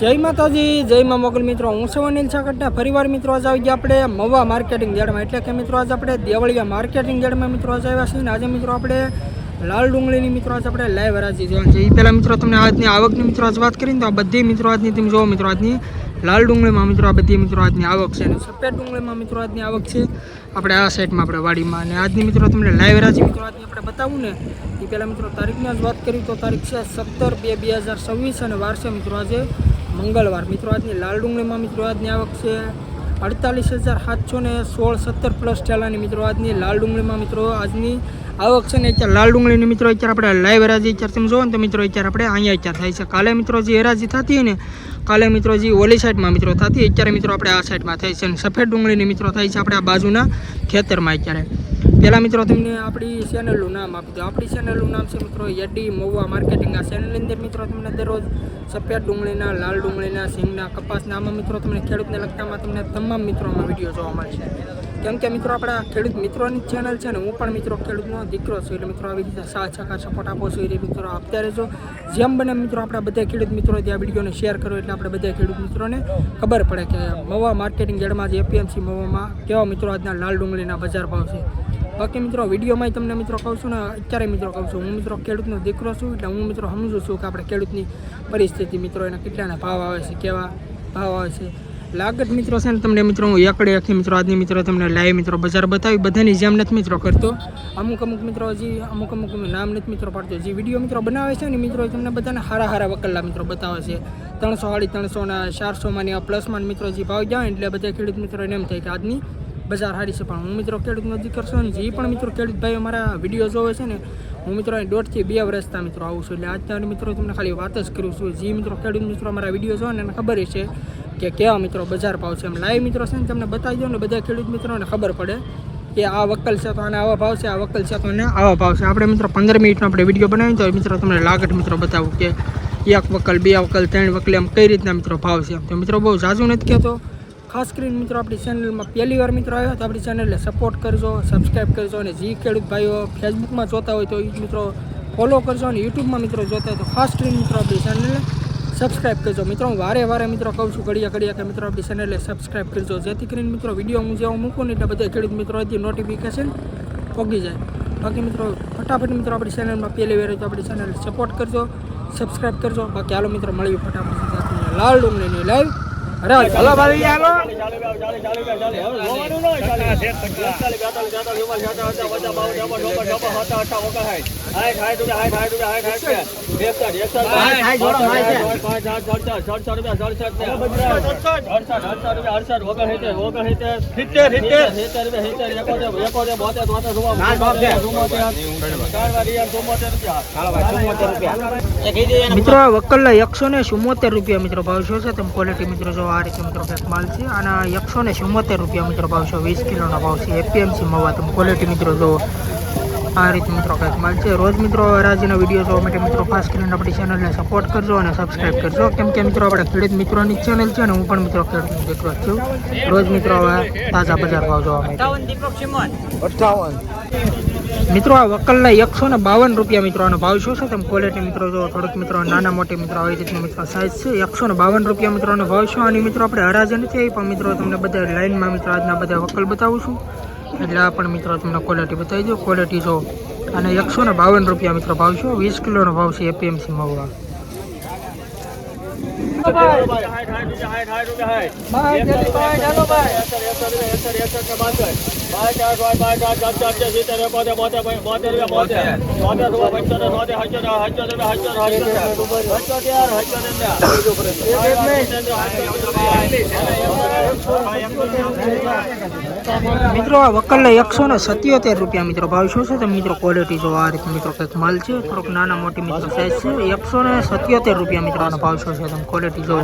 જય માતાજી, જય મા મોગલ મિત્રો. હું છું અનિલ સાકટના ફરીવાર મિત્રો, આજે આવી ગયા આપણે મવા માર્કેટિંગ યાર્ડમાં. એટલે કે મિત્રો, આજે આપણે દેવળિયા માર્કેટિંગ યાર્ડમાં મિત્રો આજે આવ્યા છીએ આજે મિત્રો આપણે લાલ ડુંગળીની મિત્રો આજે આપણે લાઈવ હરાજી જોવાનું છે. એ પહેલાં મિત્રો, તમને આજની આવકની મિત્રો આજે વાત કરીને તો આ બધી મિત્રો આજની, તમે જોવો મિત્રો, આજની લાલ ડુંગળીમાં મિત્રો આ બધી મિત્રો આજની આવક છે અને સફેદ ડુંગળીમાં મિત્રો આજની આવક છે. આપણે આ સાઈડમાં, આપણે વાડીમાં અને આજની મિત્રો, તમને લાઈવ હરાજી મિત્રો આજની આપણે બતાવું ને. એ પહેલાં મિત્રો તારીખની જ વાત કરી તો તારીખ છે સત્તર બે બે હજાર છવ્વીસ અને વાર છે મિત્રો આજે. મંગળવાર. મિત્રો, આજની લાલ ડુંગળીમાં મિત્રો, આજની આવક છે અડતાલીસ હજાર સાતસો ને સોળ સત્તર પ્લસ ઠેલાની મિત્રો, આજની લાલ ડુંગળીમાં મિત્રો, આજની આવક છે ને અત્યારે લાલ ડુંગળીની મિત્રો, અત્યારે આપણે લાઈવ હરાજી અત્યારે તમે જોવો ને, તો મિત્રો, અત્યારે આપણે અહીંયા અત્યારે થાય છે. કાલે મિત્રો જે હરાજી થતી ને, કાલે મિત્રો જે ઓલી સાઈડમાં મિત્રો થતી, અત્યારે મિત્રો આપણે આ સાઈડમાં થાય છે. અને સફેદ ડુંગળીની મિત્રો થાય છે આપણે આ બાજુના ખેતરમાં અત્યારે. પહેલાં મિત્રો, તમને આપણી ચેનલનું નામ આપી દો આપણી ચેનલનું નામ છે મિત્રો, યડી મોવા માર્કેટિંગ આ ચેનલની અંદર મિત્રો, તમને દરરોજ સફેદ ડુંગળીના, લાલ ડુંગળીના, સિંગના કપાસના. આમાં મિત્રો તમને ખેડૂતને લગતામાં તમને તમામ મિત્રોમાં વીડિયો જોવા મળશે. કેમ કે મિત્રો આપણા ખેડૂત મિત્રોની ચેનલ છે ને, હું પણ મિત્રો ખેડૂતનો દીકરો છું, એટલે મિત્રો આવી રીતે સાથ, સહકાર સપોર્ટ આપો છો એ રીતે મિત્રો અત્યારે જો જેમ બને મિત્રો આપણા બધા ખેડૂત મિત્રો ત્યાં વિડીયોને શેર કરો, એટલે આપણે બધા ખેડૂત મિત્રોને ખબર પડે કે મવા માર્કેટિંગ યાર્ડમાં જે એપીએમસી મવામાં કેવા મિત્રો આજના લાલ ડુંગળીના બજાર ભાવ છે. બાકી મિત્રો વિડીયોમાં તમને મિત્રો કહું છું ને, અત્યારે મિત્રો કહું છું, હું મિત્રો ખેડૂતનો દીકરો છું, એટલે હું મિત્રો સમજું છું કે આપણે ખેડૂતની પરિસ્થિતિ મિત્રો, એના કેટલાના ભાવ આવે છે, કેવા ભાવ આવે છે. લાગત મિત્રો છે ને તમને મિત્રો, હું એકડે એકથી મિત્રો, આજની મિત્રો તમને લાઈવ મિત્રો બજાર બતાવી, બધાની જેમ નથી મિત્રો કરતો. અમુક અમુક મિત્રો હજી, અમુક અમુક નામ નથી મિત્રો પાડતો. જે વીડિયો મિત્રો બનાવે છે ને મિત્રો તમને બધાને હારા હારા વકલ્લા મિત્રો બતાવે છે. ત્રણસો સાડી ત્રણસોના ચારસોમાં ને પ્લસમાં મિત્રો જે ભાવ જાય એટલે બધા ખેડૂત મિત્રો એમ થાય કે આજની બજાર સારી છે. પણ હું મિત્રો ખેડૂતનો દીકર છું ને જે પણ મિત્રો ખેડૂત ભાઈઓ મારા વીડિયો જોવે છે ને, હું મિત્રો અહીં દોઢથી બે વર્ષતા મિત્રો આવું છું. એટલે આજના મિત્રો તમને ખાલી વાત જ કરું છું. જે મિત્રો, ખેડૂત મિત્રો મારા વીડિયો જોવે ને એને ખબર છે કે કેવા મિત્રો બજાર ભાવ છે. એમ લાઈવ મિત્રો છે ને તમને બતાવી દો ને બધા ખેડૂત મિત્રોને ખબર પડે કે આ વકલ છે તો આને આવા ભાવ છે, આ વકલ છે તો આવા ભાવ છે. આપણે મિત્રો પંદર મિનિટનો આપણે વીડિયો બનાવી તો મિત્રો તમને લાગટ મિત્રો બતાવું કે એક વકલ, બે વકલ, ત્રણ વકલ એમ કઈ રીતના મિત્રો ભાવ છે. તો મિત્રો બહુ ઝાઝું નથી કહેતો. ખાસ કરીને મિત્રો, આપણી ચેનલમાં પહેલી વાર મિત્રો આવ્યો તો આપણી ચેનલને સપોર્ટ કરજો સબસ્ક્રાઈબ કરજો અને જે ખેડૂત ભાઈઓ ફેસબુકમાં જોતા હોય તો મિત્રો ફોલો કરજો અને યુટ્યુબમાં મિત્રો જોતા હોય તો ખાસ કરીને મિત્રો આપણી ચેનલને સબસ્ક્રાઈબ કરજો. મિત્રો, હું વારે વારે મિત્રો કહું છું, ઘડિયા ઘડિયા કે મિત્રો આપણી ચેનલને સબસ્ક્રાઈબ કરજો. જેથી કરીને મિત્રો વીડિયો હું જેવો મૂકું ને એટલે બધા ખેડૂત મિત્રો હજી નોટિફિકેશન પગી જાય. બાકી મિત્રો, ફટાફટ મિત્રો આપણી ચેનલમાં પહેલી વાર તો આપણી ચેનલ સપોર્ટ કરજો સબસ્ક્રાઈબ કરજો. બાકી હાલો મિત્રો, મળીએ ફટાફટ લાલ ડુંગળીની લાઈવ રાજ હલો ભાઈ હાલો મિત્રો વકલના એકસો ને ચુમ્મોતેર રૂપિયા મિત્રો ભાવ છે તમે ક્વોલિટી મિત્રો જો આ રીતે મિત્રો કંઈક માલ છે અને એકસો ને ચુમ્મોતેર રૂપિયા મિત્રો ભાવ છે વીસ કિલોનો ભાવ છે એપીએમસી મવા તમે ક્વોલિટી મિત્રો જો આ રીતે મિત્રો કંઈક માલ છે રોજ મિત્રો રાજ્યના વીડિયો જોવા માટે મિત્રો ખાસ કરીને આપણી ચેનલને સપોર્ટ કરજો અને સબસ્ક્રાઈબ કરજો. કેમ કે મિત્રો આપણે ખેડૂત મિત્રોની ચેનલ છે અને હું પણ મિત્રો ખેડૂત મિત્રો છું. રોજ મિત્રો હવે તાજા બજાર ભાવ જોવા માટે. મિત્રો આ વકલના એકસો ને બાવન રૂપિયા મિત્રો આનો ભાવ શું છે? તમે ક્વોલિટી મિત્રો જો થોડુંક મિત્રો નાના મોટી મિત્રો આવી રીતની મિત્રો સાઇઝ છે. એકસો ને બાવન રૂપિયા મિત્રો આનો ભાવ શું? આની મિત્રો આપણે હરાજ નથી આવી પણ મિત્રો તમને બધા લાઈનમાં મિત્રો આજના બધા વકલ બતાવું છું. એટલે આ પણ મિત્રો તમને ક્વોલિટી બતાવી દો ક્વોલિટી જો અને એકસો ને બાવન રૂપિયા મિત્રો ભાવ છે વીસ કિલોનો ભાવ છે એપીએમસી મહુવા મિત્રો વકલના એકસો ને સત્યોતેર રૂપિયા મિત્રો ભાવ શું છે? તો મિત્રો ક્વોલિટી જો આ રીતે મિત્રો કંઈક માલ છે, થોડોક નાના મોટી મિત્રો સાઈઝ છે, એકસો ને સત્યોતેર રૂપિયા મિત્રો આનો ભાવ શું છે? તમે ક્વોલિટી જો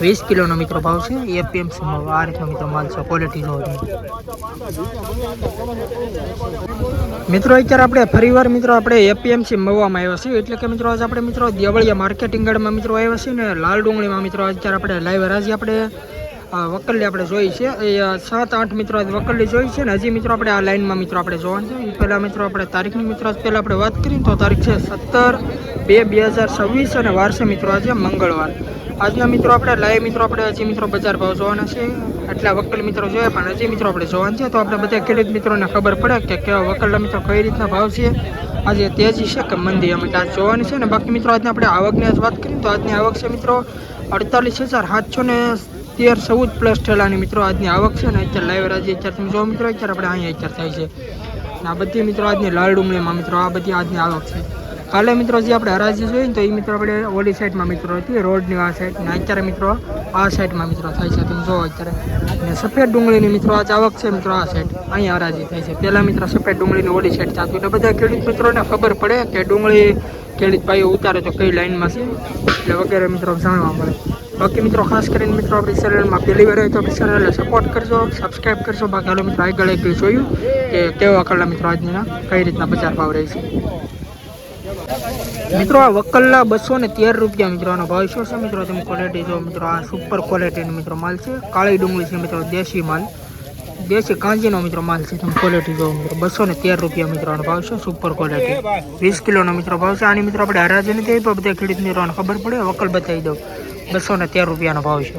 વીસ કિલોનો મિત્રો ભાવ છે એપીએમસી આ રીતનો મિત્રો માલ છે ક્વોલિટી જો મિત્રો, અત્યારે આપણે ફરીવાર મિત્રો આપણે એપીએમસી મવામાં આવ્યા છીએ. એટલે કે મિત્રો, આજે આપણે મિત્રો દેવળિયા માર્કેટિંગ મિત્રો આવ્યા છીએ ને લાલ ડુંગળીમાં મિત્રો અત્યારે આપણે લાઈવ હરાજી આપણે વકલી આપણે જોઈ છે. એ સાત, આઠ મિત્રો વકલી જોઈ છે ને હજી મિત્રો આપણે આ લાઈનમાં મિત્રો આપણે જોવાનું છે. એ પહેલાં મિત્રો આપણે તારીખની મિત્રો પહેલાં આપણે વાત કરીએ તો તારીખ છે સત્તર બે બે હજાર છવ્વીસ અને વારસે મિત્રો આજે મંગળવાર. આજના મિત્રો આપણે, લાઈવ મિત્રો આપણે, હજી મિત્રો બજાર ભાવ જોવાના છે એટલા વકલ મિત્રો જોઈએ, પણ હજી મિત્રો આપણે જોવાના છે તો આપણે બધા ખેડૂત મિત્રોને ખબર પડે કે કેવા વકલના મિત્રો કઈ રીતના ભાવ છે. આજે તેજી છે કે મંદી અમે આજ જોવાની છે. ને બાકી મિત્રો, આજને આપણે આવકની આજ વાત કરીએ તો આજની આવક છે મિત્રો અડતાલીસ હજાર સાતસો ને તેર ચૌદ પ્લસ ઠેલાની મિત્રો આજની આવક છે. ને અત્યારે લાઈવ આજે અત્યારે તમે જો મિત્રો, અત્યારે આપણે અહીંયા અત્યારે થાય છે. અને આ બધી મિત્રો આજની લાલ ડુંગળીમાં મિત્રો, આ બધી આજની આવક છે. કાલે મિત્રો, જે આપણે હરાજી જોઈએ ને તો એ મિત્રો આપણે ઓલી સાઈડમાં મિત્રો હતી, રોડની આ સાઈડ ને અત્યારે મિત્રો આ સાઈડમાં મિત્રો થાય છે. તમે જો અત્યારે. ને સફેદ ડુંગળીની મિત્રો આ આવક છે મિત્રો આ સાઈડ. અહીંયા હરાજી થાય છે. પહેલાં મિત્રો સફેદ ડુંગળીની ઓલી સાઈડ થતું એટલે બધા ખેડૂત મિત્રોને ખબર પડે કે ડુંગળી ખેડૂત ભાઈઓ ઉતારે તો કઈ લાઈનમાં છે એટલે વગેરે મિત્રો જાણવા મળે. બાકી મિત્રો, ખાસ કરીને મિત્રો આપણી ચેનલમાં પહેલી વાર તો આપણી ચેનલને સપોર્ટ કરજો સબસ્ક્રાઈબ કરજો. બાકી મિત્રો, આગળ એક જોયું કે કેવા કલા મિત્રો આજના, કઈ રીતના બજાર ભાવ રહે છે. મિત્રો, આ વકલના બસો ને તેર રૂપિયા મિત્રોનો ભાવ શું છે મિત્રો? તમે ક્વોલિટી જો મિત્રો, આ સુપર ક્વોલિટીનો મિત્રો માલ છે. કાળી ડુંગળી છે મિત્રો, દેશી માલ. દેશી કાંજીનો મિત્રો માલ છે. તમે ક્વોલિટી જો મિત્રો, બસો ને તેર રૂપિયા મિત્રોનો ભાવ છે સુપર ક્વોલિટી વીસ કિલોનો મિત્રો ભાવ છે. આની મિત્રો આપણે હરાજી નથી પણ બધા ખેડૂત મિત્રોને ખબર પડે. વકલ બતાવી દઉં. બસો ને તેર રૂપિયાનો ભાવ છે.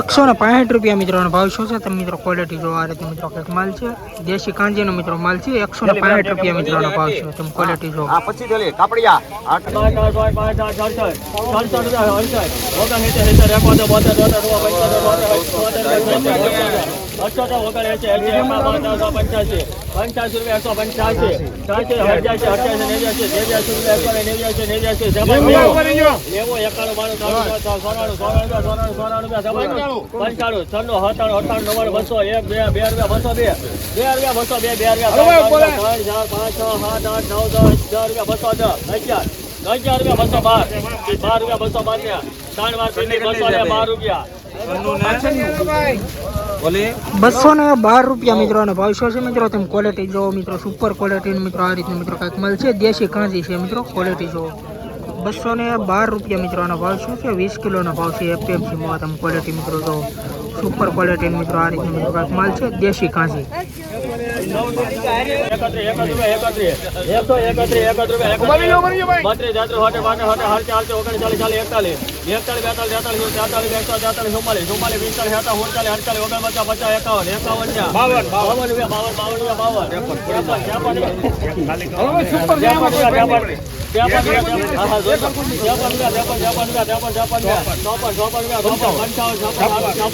એકસો ને પાંઠ રૂપિયા મિત્રોનો ભાવ શું છે? તમે મિત્રો ક્વોલિટી જોવા આ રીતે મિત્રો કંઈક માલ છે. દેશી કાંજીનો મિત્રો માલ છે એકસો ને પાંઠ રૂપિયા મિત્રોનો ભાવ છે. તમે ક્વોલિટી જો કાપડિયા પંચ્યાસી. પંચ્યાસી રૂપિયા એકસો પંચ્યાસી. અઠ્યાસી અઠ્યાસી નેવ્યાસી નેવ્યાસી રૂપિયા એકસો નેવ્યાસી નેવ્યાસી એકાણું બાણું સોનાણું સોનાણું સોનાણું સોનાણું રૂપિયા પંચાણું. છન્નું સત્તાણું અઠાણું નવ્વાણું બસો એક બે બે રૂપિયા બસો બે. બે રૂપિયા બસો બે બે રૂપિયા ત્રણ ચાર પાંચ છ સાત આઠ નવ દસ દસ રૂપિયા બસો દસ અગિયાર. અગિયાર રૂપિયા બસો બાર. બાર રૂપિયા બસો બાર ત્રણ વાર બસો બાર રૂપિયા. બસો ને બાર રૂપિયા મિત્રોનો ભાવ શું છે મિત્રો? તમે ક્વોલિટી જોવો મિત્રો સુપર ક્વોલિટી મિત્રો આ રીતનું મિત્રો કાંઈક મળશે. દેશી કાંજી છે મિત્રો ક્વોલિટી જોવો બસો ને બાર રૂપિયા મિત્રોનો ભાવ શું છે? વીસ કિલોનો ભાવ છે એપીએમસીમાં તમે ક્વોલિટી મિત્રો જોવો સુપર ક્વોલિટી મિત્રો આ રીતનો મિત્રો કંઈક માલ છે. દેશી રૂપિયા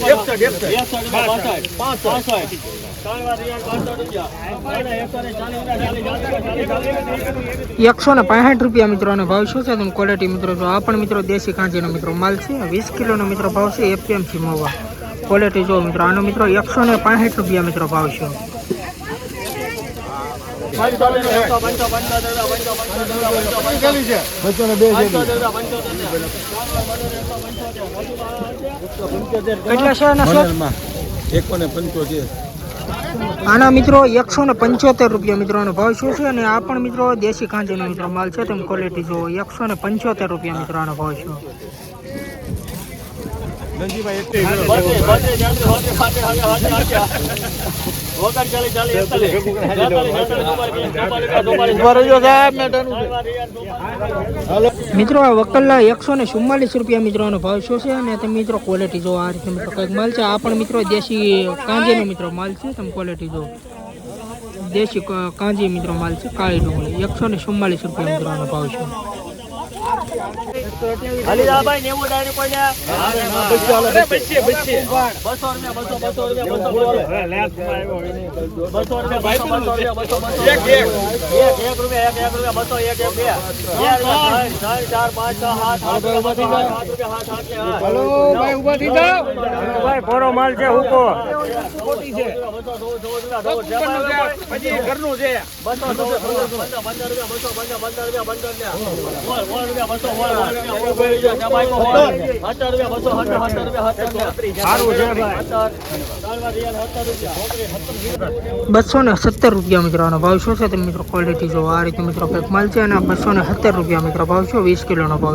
એકત્રીસ એકસો એકત્રીસ એકત્રીસ રૂપિયા બત્રીસ જાત્રી હોટે બાટે હોટે હારતે હારતે ઓગણચાલીસ ચાલીસ એકતાલીસ એકતાલીસ બેતાલીસ તેતાલીસ તેતાલીસ એકસો તેતાલીસ ચુમ્માલીસ ચુમ્માલીસ પિસ્તાલીસ સત્તાવીસ ઉનચાલીસ અડતાલીસ ઓગણ પચાસ પચાસ એકાવન એકાવન ને બાવન બાવન રૂપિયા બાવન બાવન રૂપિયા બાવન ત્રેપન ત્રેપન ત્રેપન એકસો ને પાંસઠ રૂપિયા મિત્રોનો ભાવ શું છે? તમે ક્વોલિટી મિત્રો જો આ પણ મિત્રો દેશી કાંજીનો મિત્રો માલ છે. વીસ કિલોનો મિત્રો ભાવ છે એપીએમસી મવા. ક્વોલિટી જો મિત્રો આનો મિત્રો એકસો ને પાંસઠ રૂપિયા મિત્રો ભાવ છે. કેટલા છે આના પંચોતેર આના મિત્રો એકસો ને પંચોતેર રૂપિયા મિત્રોનો ભાવ શું છે? અને આ પણ મિત્રો દેશી કાંજીનો મિત્રો માલ છે તેમ ક્વોલિટી જુઓ. એકસો ને પંચોતેર રૂપિયા મિત્રોનો ભાવ છે. મિત્રો આ વકલના એકસો ને ચુમ્માલીસ રૂપિયા મિત્રોનો ભાવ શું છે? અને તમે મિત્રો ક્વોલિટી જો આ રીતે મિત્રો કંઈક માલ છે. આ પણ મિત્રો દેશી કાંજીનો મિત્રો માલ છે. તમે ક્વોલિટી જો. દેશી કાંજી મિત્રો માલ છે. કાળી ડુંગળી. એકસો ને ચુમ્માલીસ રૂપિયા મિત્રોનો ભાવ છે. અલી દાદાભાઈ નેવું ડાયરી કોઈને બસો રૂપિયા માલ છે હુકો. છે. પંદર રૂપિયા બસો પંદર બસો ને સત્તર રૂપિયા મિત્રોનો ભાવ શું છે? તમે મિત્રો ક્વોલિટી જો આ રીતે મિત્રો પેક માલ છે અને બસો ને સત્તર રૂપિયા મિત્રો ભાવ છે વીસ કિલોનો ભાવ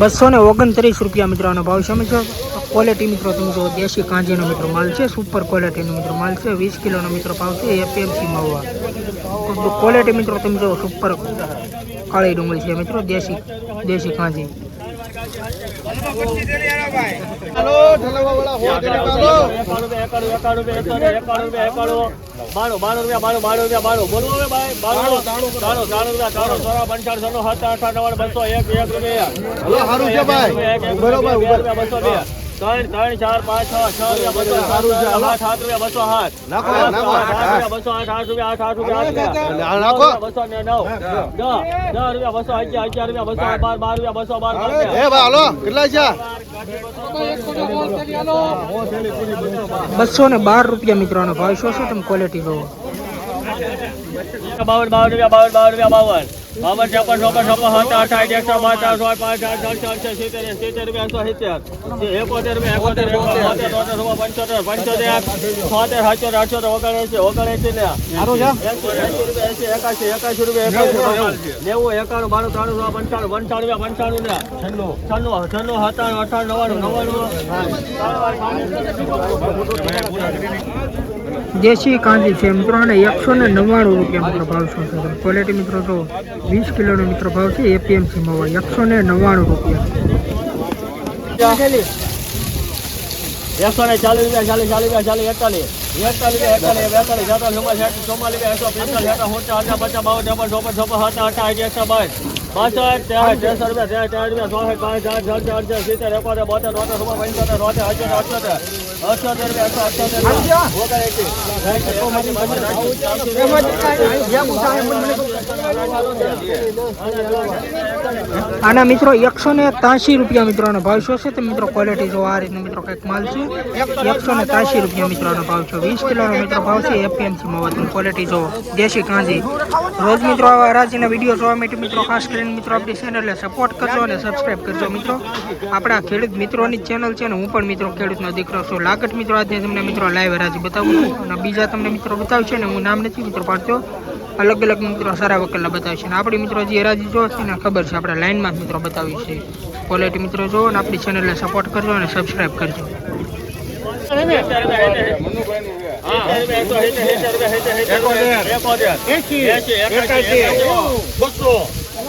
બસો ને ઓગણત્રીસ રૂપિયા મિત્રોનો ભાવ મિત્રો. ક્વોલિટી મિત્રો તમે જો દેશી કાંજીનો મિત્રો માલ છે સુપર ક્વોલિટીનો મિત્રો માલ છે, વીસ કિલોનો મિત્રો ભાવ છે એપીએમસી માવા. ક્વોલિટી મિત્રો તમે જો સુપર કાળી ડુંગળી છે મિત્રો, દેશી દેશી કાંજી. બાણું બાણું રૂપિયા બાણું બાણું રૂપિયા બાણું બોલો હવે ભાઈ બાણું ત્રાણું રૂપિયા ત્રાણું સોળા પંચાણ સોનો સાત આઠ આઠ બસો એક એક રૂપિયા ત્રણ ત્રણ ચાર પાંચ છ છ રૂપિયા બસો સાત રૂપિયા સાત રૂપિયા બસો સાત નાખો, રૂપિયા બસો આઠ આઠ રૂપિયા આઠ આઠ રૂપિયા આઠ નાખો. બસો ને નવ. દસ દસ રૂપિયા બસો અગિયાર અગિયાર રૂપિયા બસો બાર. બાર રૂપિયા બસો બાર બાર એ ભાઈ કેટલા છે? બસો ને બાર રૂપિયા મિત્રોનો ભાવ. શું છે તમે ક્વોલિટી જોવો? બાવન બાવન રૂપિયા બાવન બાવન રૂપિયા બાવન. બાવન ચોપન ચોપન ચોપન હતા અઠાઈ એકસો બાર સો પાંચ આઠ ત્રણસો અઠસો સિત્તેર સિત્તેર બે એકસો સિત્તેર. એકોતેર બે એકોતેર એકોતેર પંચોતેર પંચોતેર છોતેર સાતસો આઠસો ઓગણએસી ઓગણએસી ને. એસી એકાસી એકાસી રૂપિયા એકાસી નેવું એકાણું બારું ત્રાણું પંચાણું પંચાણું પંચાણું ને. છન્નું. છન્નું છન્નું સત્તાણું અઠાણું નવ્વાણું નવ્વાણું. દેશી કાંજી છે. મિત્રો, અને એકસો ને નવ્વાણું રૂપિયા મિત્રો ભાવ શું છે? ક્વોલિટી મિત્રો જો વીસ કિલોનો મિત્રો ભાવ છે એપીએમસી માં એકસો ને નવ્વાણું રૂપિયા. એકસો ને ચાલીસ રૂપિયા, ચાલીસ ચાલીસ રૂપિયા, ચાલીસ, એકતાલીસ. એકતાલીસ રૂપિયા અઠ્યોતેર રૂપિયા અઠ્યોતેર રૂપિયા આના મિત્રો એકસો ને ત્યાસી રૂપિયા મિત્રોનો ભાવ શું છે તો મિત્રો ક્વોલિટી જો આ રીતનો મિત્રો કંઈક માલ છે એકસો ને ત્યાસી રૂપિયા મિત્રોનો ભાવ છે. વીસ કિલોનો મિત્રો ભાવ છે એપીએમસી માં તમે ક્વોલિટી જો દેશી કાંજી. રોજ મિત્રો આવા રાજ્યના વીડિયો જોવા માટે મિત્રો ખાસ કરીને મિત્રો આપણી ચેનલને સપોર્ટ કરજો અને સબસ્ક્રાઇબ કરજો મિત્રો. આપણા ખેડૂત મિત્રોની ચેનલ છે ને હું પણ મિત્રો ખેડૂતનો દીકરો છું. લાગત મિત્રો આજે તમને મિત્રો લાઈવ હરાજી બતાવું અને બીજા તમને મિત્રો બતાવશે ને હું નામ નથી મિત્રો પાડતો. અલગ અલગ મિત્રો સારા વકલના બતાવશે ને આપણી મિત્રો જે હરાજી જો છે ને ખબર છે આપણે લાઇનમાં જ મિત્રો બતાવી છે. ક્વોલિટી મિત્રો જો અને આપણી ચેનલને સપોર્ટ કરજો અને સબસ્ક્રાઈબ કરજો. અગિયાર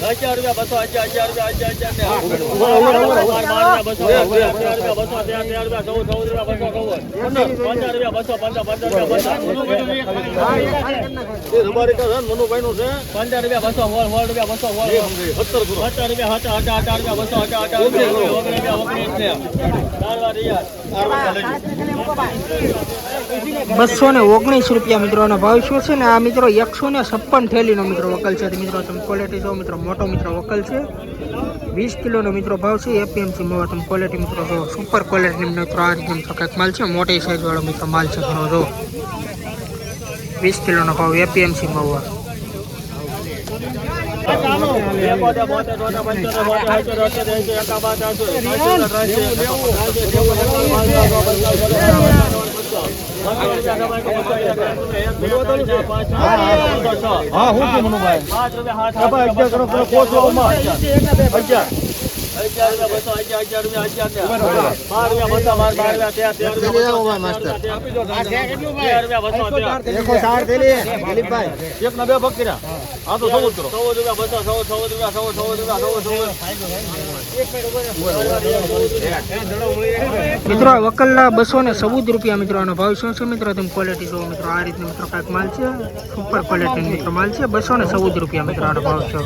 બસો તેર તેર રૂપિયા ચૌદ ચૌદ રૂપિયા બસો ચૌદ. પંદર રૂપિયા બસો પંદર પંદર રૂપિયા પંદર રૂપિયા બસો રૂપિયા બસો સત્તર સત્તર રૂપિયા હતા હતા અઢાર રૂપિયા બસો રૂપિયા ઓગણીસ રૂપિયા બસો ને ઓગણીસ રૂપિયા મિત્રોનો ભાવ શું છે ને? આ મિત્રો એકસો ને છપ્પન થેલીનો મિત્રો વકલ છે. મિત્રો તમે ક્વોલિટી જો મિત્રો મોટો મિત્રો વકલ છે. વીસ કિલોનો મિત્રો ભાવ છે. એપીએમસી માં તમે ક્વોલિટી મિત્રો જો સુપર ક્વોલિટી મિત્રો આ મિત્રો કંઈક માલ છે. મોટી સાઈઝ વાળો મિત્રો માલ છે ઘણો જો. વીસ કિલોનો ભાવ એપીએમસી મોવા એકાવન, હા, હું છું મનુભાઈ અગિયાર કરો કોચ અગિયાર એક ના બે ભક્તિ ના આ તો ચૌદ કરો રૂપિયા બસો ચૌદ ચૌદ રૂપિયા ચૌદ ચૌદ રૂપિયા ચૌદ ચૌદ મિત્રો વકલના બસો ને ચૌદ રૂપિયા મિત્રો આનો ભાવ શું છે? મિત્રો, તમે ક્વોલિટી જોવો મિત્રો. આ રીતનો મિત્રો કાંઈક માલ છે? સુપર ક્વોલિટી મિત્રો માલ છે. બસો ને ચૌદ રૂપિયા મિત્રો આનો ભાવ છે.